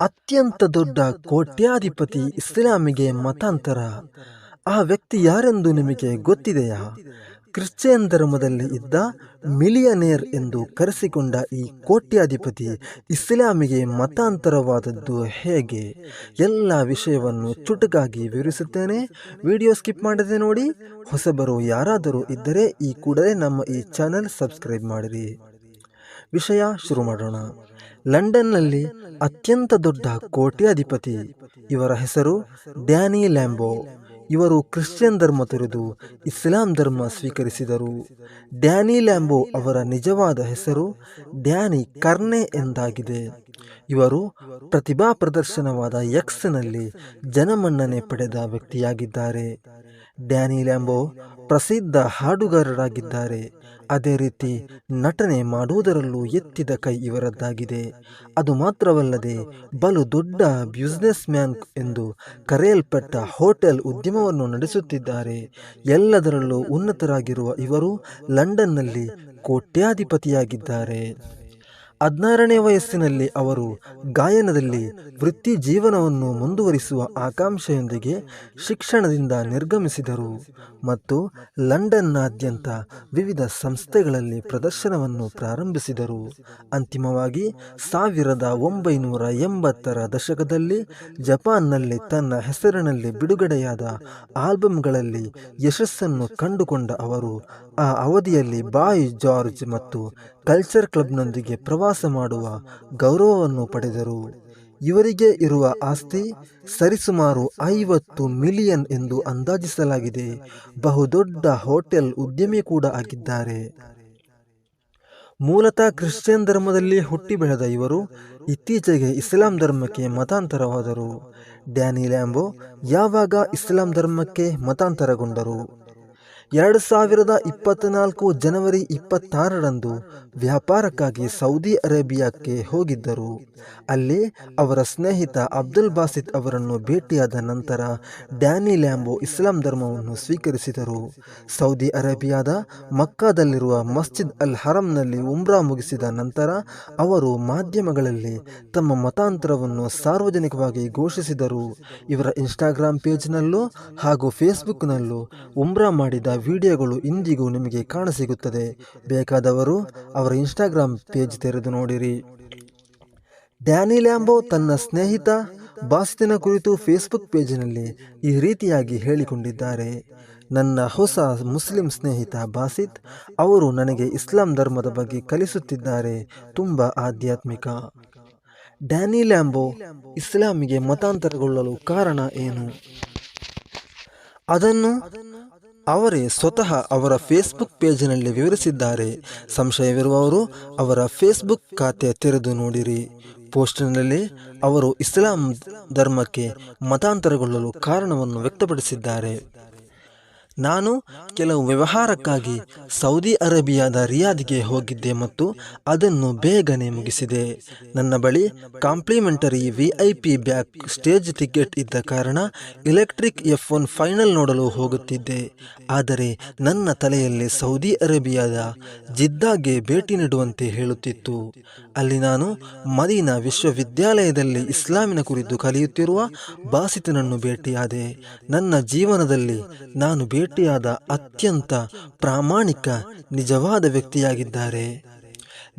ಅತ್ಯಂತ ದೊಡ್ಡ ಕೋಟ್ಯಾಧಿಪತಿ ಇಸ್ಲಾಮಿಗೆ ಮತಾಂತರ. ಆ ವ್ಯಕ್ತಿ ಯಾರೆಂದು ನಿಮಗೆ ಗೊತ್ತಿದೆಯಾ? ಕ್ರಿಶ್ಚಿಯನ್ ಧರ್ಮದಲ್ಲಿ ಇದ್ದ ಮಿಲಿಯನೇರ್ ಎಂದು ಕರೆಸಿಕೊಂಡ ಈ ಕೋಟ್ಯಾಧಿಪತಿ ಇಸ್ಲಾಮಿಗೆ ಮತಾಂತರವಾದದ್ದು ಹೇಗೆ? ಎಲ್ಲ ವಿಷಯವನ್ನು ಚುಟುಕಾಗಿ ವಿವರಿಸುತ್ತೇನೆ. ವಿಡಿಯೋ ಸ್ಕಿಪ್ ಮಾಡದೆ ನೋಡಿ. ಹೊಸಬರು ಯಾರಾದರೂ ಇದ್ದರೆ ಈ ಕೂಡಲೇ ನಮ್ಮ ಈ ಚಾನೆಲ್ ಸಬ್ಸ್ಕ್ರೈಬ್ ಮಾಡಿರಿ. ವಿಷಯ ಶುರು ಮಾಡೋಣ. ಲಂಡನ್ನಲ್ಲಿ ಅತ್ಯಂತ ದೊಡ್ಡ ಕೋಟ್ಯಾಧಿಪತಿ ಇವರ ಹೆಸರು ಡ್ಯಾನಿ ಲ್ಯಾಂಬೋ. ಇವರು ಕ್ರಿಶ್ಚಿಯನ್ ಧರ್ಮ ತೊರೆದು ಇಸ್ಲಾಂ ಧರ್ಮ ಸ್ವೀಕರಿಸಿದರು. ಡ್ಯಾನಿ ಲ್ಯಾಂಬೋ ಅವರ ನಿಜವಾದ ಹೆಸರು ಡ್ಯಾನಿ ಕರ್ನೆ ಎಂದಾಗಿದೆ. ಇವರು ಪ್ರತಿಭಾ ಪ್ರದರ್ಶನವಾದ ಎಕ್ಸ್ನಲ್ಲಿ ಜನಮನ್ನಣೆ ಪಡೆದ ವ್ಯಕ್ತಿಯಾಗಿದ್ದಾರೆ. ಡ್ಯಾನಿ ಲ್ಯಾಂಬೋ ಪ್ರಸಿದ್ಧ ಹಾಡುಗಾರರಾಗಿದ್ದಾರೆ. ಅದೇ ರೀತಿ ನಟನೆ ಮಾಡುವುದರಲ್ಲೂ ಎತ್ತಿದ ಕೈ ಇವರದ್ದಾಗಿದೆ. ಅದು ಮಾತ್ರವಲ್ಲದೆ ಬಲು ದೊಡ್ಡ ಬ್ಯುಸಿನೆಸ್ ಮ್ಯಾನ್ ಎಂದು ಕರೆಯಲ್ಪಟ್ಟ ಹೋಟೆಲ್ ಉದ್ಯಮವನ್ನು ನಡೆಸುತ್ತಿದ್ದಾರೆ. ಎಲ್ಲದರಲ್ಲೂ ಉನ್ನತರಾಗಿರುವ ಇವರು ಲಂಡನ್ನಲ್ಲಿ ಕೋಟ್ಯಾಧಿಪತಿಯಾಗಿದ್ದಾರೆ. ಹದಿನಾರನೇ ವಯಸ್ಸಿನಲ್ಲಿ ಅವರು ಗಾಯನದಲ್ಲಿ ವೃತ್ತಿ ಜೀವನವನ್ನು ಮುಂದುವರಿಸುವ ಆಕಾಂಕ್ಷೆಯೊಂದಿಗೆ ಶಿಕ್ಷಣದಿಂದ ನಿರ್ಗಮಿಸಿದರು ಮತ್ತು ಲಂಡನ್ನಾದ್ಯಂತ ವಿವಿಧ ಸಂಸ್ಥೆಗಳಲ್ಲಿ ಪ್ರದರ್ಶನವನ್ನು ಪ್ರಾರಂಭಿಸಿದರು. ಅಂತಿಮವಾಗಿ, ಸಾವಿರದ ಒಂಬೈನೂರ ಎಂಬತ್ತರ ದಶಕದಲ್ಲಿ ಜಪಾನ್ನಲ್ಲಿ ತನ್ನ ಹೆಸರಿನಲ್ಲಿ ಬಿಡುಗಡೆಯಾದ ಆಲ್ಬಮ್ಗಳಲ್ಲಿ ಯಶಸ್ಸನ್ನು ಕಂಡುಕೊಂಡ ಅವರು, ಆ ಅವಧಿಯಲ್ಲಿ ಬಾಯ್ ಜಾರ್ಜ್ ಮತ್ತು ಕಲ್ಚರ್ ಕ್ಲಬ್ನೊಂದಿಗೆ ಪ್ರವಾಸ ಮಾಡುವ ಗೌರವವನ್ನು ಪಡೆದರು. ಇವರಿಗೆ ಇರುವ ಆಸ್ತಿ ಸರಿಸುಮಾರು ಐವತ್ತು ಮಿಲಿಯನ್ ಎಂದು ಅಂದಾಜಿಸಲಾಗಿದೆ. ಬಹುದೊಡ್ಡ ಹೋಟೆಲ್ ಉದ್ಯಮಿ ಕೂಡ ಆಗಿದ್ದಾರೆ. ಮೂಲತಃ ಕ್ರಿಶ್ಚಿಯನ್ ಧರ್ಮದಲ್ಲಿ ಹುಟ್ಟಿ ಬೆಳೆದ ಇವರು ಇತ್ತೀಚೆಗೆ ಇಸ್ಲಾಂ ಧರ್ಮಕ್ಕೆ ಮತಾಂತರವಾದರು. ಡ್ಯಾನಿ ಲ್ಯಾಂಬೋ ಯಾವಾಗ ಇಸ್ಲಾಂ ಧರ್ಮಕ್ಕೆ ಮತಾಂತರಗೊಂಡರು? ಎರಡು ಸಾವಿರದ ಇಪ್ಪತ್ತ್ನಾಲ್ಕು ಜನವರಿ ಇಪ್ಪತ್ತಾರರಂದು ವ್ಯಾಪಾರಕ್ಕಾಗಿ ಸೌದಿ ಅರೇಬಿಯಾಕ್ಕೆ ಹೋಗಿದ್ದರು. ಅಲ್ಲಿ ಅವರ ಸ್ನೇಹಿತ ಅಬ್ದುಲ್ ಬಾಸಿತ್ ಅವರನ್ನು ಭೇಟಿಯಾದ ನಂತರ ಡ್ಯಾನಿ ಲ್ಯಾಂಬೋ ಇಸ್ಲಾಂ ಧರ್ಮವನ್ನು ಸ್ವೀಕರಿಸಿದರು. ಸೌದಿ ಅರೇಬಿಯಾದ ಮಕ್ಕಾದಲ್ಲಿರುವ ಮಸ್ಜಿದ್ ಅಲ್ ಹರಂನಲ್ಲಿ ಉಮ್ರಾ ಮುಗಿಸಿದ ನಂತರ ಅವರು ಮಾಧ್ಯಮಗಳಲ್ಲಿ ತಮ್ಮ ಮತಾಂತರವನ್ನು ಸಾರ್ವಜನಿಕವಾಗಿ ಘೋಷಿಸಿದರು. ಇವರ ಇನ್ಸ್ಟಾಗ್ರಾಮ್ ಪೇಜ್ನಲ್ಲೂ ಹಾಗೂ ಫೇಸ್ಬುಕ್ನಲ್ಲೂ ಉಮ್ರಾ ಮಾಡಿದ ವಿಡಿಯೋಗಳು ಇಂದಿಗೂ ನಿಮಗೆ ಕಾಣಸಿಗುತ್ತದೆ. ಬೇಕಾದವರು ಅವರ ಇನ್ಸ್ಟಾಗ್ರಾಮ್ ಪೇಜ್ ತೆರೆದು ನೋಡಿರಿ. ಡ್ಯಾನಿ ಲ್ಯಾಂಬೋ ತನ್ನ ಸ್ನೇಹಿತ ಬಾಸ್ತಿನ ಕುರಿತು ಫೇಸ್ಬುಕ್ ಪೇಜಿನಲ್ಲಿ ಈ ರೀತಿಯಾಗಿ ಹೇಳಿಕೊಂಡಿದ್ದಾರೆ. ನನ್ನ ಹೊಸ ಮುಸ್ಲಿಂ ಸ್ನೇಹಿತ ಬಾಸಿತ್, ಅವರು ನನಗೆ ಇಸ್ಲಾಂ ಧರ್ಮದ ಬಗ್ಗೆ ಕಲಿಸುತ್ತಿದ್ದಾರೆ. ತುಂಬ ಆಧ್ಯಾತ್ಮಿಕ. ಡ್ಯಾನಿ ಲ್ಯಾಂಬೋ ಇಸ್ಲಾಮಿಗೆ ಮತಾಂತರಗೊಳ್ಳಲು ಕಾರಣ ಏನು? ಅದನ್ನು ಅವರೇ ಸ್ವತಃ ಅವರ ಫೇಸ್ಬುಕ್ ಪೇಜಿನಲ್ಲಿ ವಿವರಿಸಿದ್ದಾರೆ. ಸಂಶಯವಿರುವವರು ಅವರ ಫೇಸ್ಬುಕ್ ಖಾತೆ ತೆರೆದು ನೋಡಿರಿ. ಪೋಸ್ಟ್ನಲ್ಲಿ ಅವರು ಇಸ್ಲಾಂ ಧರ್ಮಕ್ಕೆ ಮತಾಂತರಗೊಳ್ಳಲು ಕಾರಣವನ್ನು ವ್ಯಕ್ತಪಡಿಸಿದ್ದಾರೆ. ನಾನು ಕೆಲವು ವ್ಯವಹಾರಕ್ಕಾಗಿ ಸೌದಿ ಅರೇಬಿಯಾದ ರಿಯಾದ್ಗೆ ಹೋಗಿದ್ದೆ ಮತ್ತು ಅದನ್ನು ಬೇಗನೆ ಮುಗಿಸಿದೆ. ನನ್ನ ಬಳಿ complimentary V I P backstage ticket ಇದ್ದ ಕಾರಣ ಎಲೆಕ್ಟ್ರಿಕ್ ಎಫ್ ಒನ್ ಫೈನಲ್ ನೋಡಲು ಹೋಗುತ್ತಿದ್ದೆ. ಆದರೆ ನನ್ನ ತಲೆಯಲ್ಲಿ ಸೌದಿ ಅರೇಬಿಯಾದ ಜಿದ್ದಾಗೆ ಭೇಟಿ ನೀಡುವಂತೆ ಹೇಳುತ್ತಿತ್ತು. ಅಲ್ಲಿ ನಾನು ಮದೀನಾ ವಿಶ್ವವಿದ್ಯಾಲಯದಲ್ಲಿ ಇಸ್ಲಾಮಿನ ಕುರಿತು ಕಲಿಯುತ್ತಿರುವ ಬಾಸಿತನನ್ನು ಭೇಟಿಯಾದೆ. ನನ್ನ ಜೀವನದಲ್ಲಿ ನಾನು ಭೇಟಿಯಾದ ಅತ್ಯಂತ ಪ್ರಾಮಾಣಿಕ ನಿಜವಾದ ವ್ಯಕ್ತಿಯಾಗಿದ್ದಾರೆ.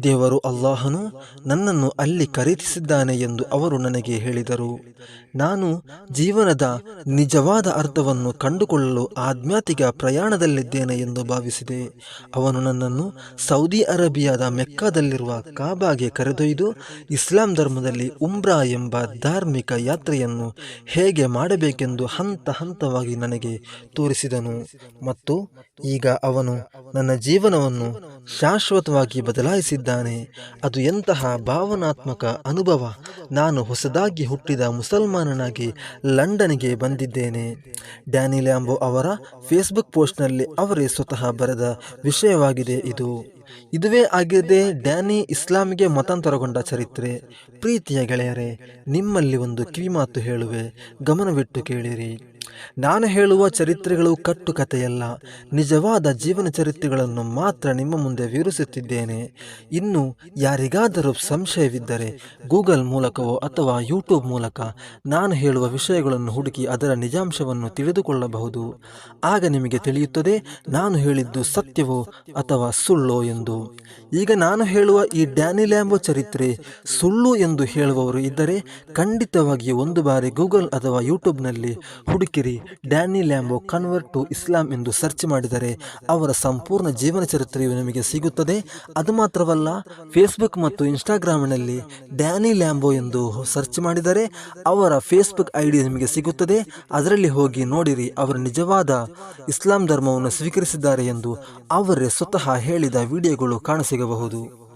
ದೇವರು ಅಲ್ಲಾಹನು ನನ್ನನ್ನು ಅಲ್ಲಿ ಖರೀದಿಸಿದ್ದಾನೆ ಎಂದು ಅವರು ನನಗೆ ಹೇಳಿದರು. ನಾನು ಜೀವನದ ನಿಜವಾದ ಅರ್ಥವನ್ನು ಕಂಡುಕೊಳ್ಳಲು ಆಧ್ಯಾತ್ಮಿಕ ಪ್ರಯಾಣದಲ್ಲಿದ್ದೇನೆ ಎಂದು ಭಾವಿಸಿದೆ. ಅವನು ನನ್ನನ್ನು ಸೌದಿ ಅರೇಬಿಯಾದ ಮೆಕ್ಕಾದಲ್ಲಿರುವ ಕಾಬಾಗೆ ಕರೆದೊಯ್ದು ಇಸ್ಲಾಂ ಧರ್ಮದಲ್ಲಿ ಉಮ್ರಾ ಎಂಬ ಧಾರ್ಮಿಕ ಯಾತ್ರೆಯನ್ನು ಹೇಗೆ ಮಾಡಬೇಕೆಂದು ಹಂತ ಹಂತವಾಗಿ ನನಗೆ ತೋರಿಸಿದನು. ಮತ್ತು ಈಗ ಅವನು ನನ್ನ ಜೀವನವನ್ನು ಶಾಶ್ವತವಾಗಿ ಅದು ಎಂತಹ ಭಾವನಾತ್ಮಕ ಅನುಭವ. ನಾನು ಹೊಸದಾಗಿ ಹುಟ್ಟಿದ ಮುಸಲ್ಮಾನನಾಗಿ ಲಂಡನ್ಗೆ ಬಂದಿದ್ದೇನೆ. ಡ್ಯಾನಿ ಲ್ಯಾಂಬೋ ಅವರ ಫೇಸ್ಬುಕ್ ಪೋಸ್ಟ್ನಲ್ಲಿ ಅವರೇ ಸ್ವತಃ ಬರೆದ ವಿಷಯವಾಗಿದೆ ಇದು. ಇದುವೇ ಆಗಿದೆ ಡ್ಯಾನಿ ಇಸ್ಲಾಮಿಗೆ ಮತಾಂತರಗೊಂಡ ಚರಿತ್ರೆ. ಪ್ರೀತಿಯ ಗೆಳೆಯರೇ, ನಿಮ್ಮಲ್ಲಿ ಒಂದು ಕಿವಿಮಾತು ಹೇಳುವೆ. ಗಮನವಿಟ್ಟು ಕೇಳಿರಿ. ನಾನು ಹೇಳುವ ಚರಿತ್ರೆಗಳು ಕಟ್ಟುಕತೆಯಲ್ಲ ನಿಜವಾದ ಜೀವನ ಚರಿತ್ರೆಗಳನ್ನು ಮಾತ್ರ ನಿಮ್ಮ ಮುಂದೆ ವಿವರಿಸುತ್ತಿದ್ದೇನೆ. ಇನ್ನು ಯಾರಿಗಾದರೂ ಸಂಶಯವಿದ್ದರೆ ಗೂಗಲ್ ಮೂಲಕವೋ ಅಥವಾ ಯೂಟ್ಯೂಬ್ ಮೂಲಕ ನಾನು ಹೇಳುವ ವಿಷಯಗಳನ್ನು ಹುಡುಕಿ ಅದರ ನಿಜಾಂಶವನ್ನು ತಿಳಿದುಕೊಳ್ಳಬಹುದು. ಆಗ ನಿಮಗೆ ತಿಳಿಯುತ್ತದೆ ನಾನು ಹೇಳಿದ್ದು ಸತ್ಯವೋ ಅಥವಾ ಸುಳ್ಳೋ ಎಂದು. ಈಗ ನಾನು ಹೇಳುವ ಈ ಡ್ಯಾನಿ ಲ್ಯಾಂಬೋ ಚರಿತ್ರೆ ಸುಳ್ಳು ಎಂದು ಹೇಳುವವರು ಇದ್ದರೆ ಖಂಡಿತವಾಗಿಯೂ ಒಂದು ಬಾರಿ ಗೂಗಲ್ ಅಥವಾ ಯೂಟ್ಯೂಬ್ನಲ್ಲಿ ಹುಡುಕಿರಿ. Danny Lambo convert to Islam ಎಂದು ಸರ್ಚ್ ಮಾಡಿದರೆ ಅವರ ಸಂಪೂರ್ಣ ಜೀವನ ಚರಿತ್ರೆಯು ನಿಮಗೆ ಸಿಗುತ್ತದೆ. ಅದು ಮಾತ್ರವಲ್ಲ ಫೇಸ್ಬುಕ್ ಮತ್ತು ಇನ್ಸ್ಟಾಗ್ರಾಮ್ನಲ್ಲಿ ಡ್ಯಾನಿ ಲ್ಯಾಂಬೋ ಎಂದು ಸರ್ಚ್ ಮಾಡಿದರೆ ಅವರ ಫೇಸ್ಬುಕ್ ಐ ಡಿ ನಿಮಗೆ ಸಿಗುತ್ತದೆ. ಅದರಲ್ಲಿ ಹೋಗಿ ನೋಡಿರಿ, ಅವರು ನಿಜವಾದ ಇಸ್ಲಾಂ ಧರ್ಮವನ್ನು ಸ್ವೀಕರಿಸಿದ್ದಾರೆ ಎಂದು ಅವರೇ ಸ್ವತಃ ಹೇಳಿದ ವಿಡಿಯೋಗಳು ಕಾಣಸಿಗಬಹುದು.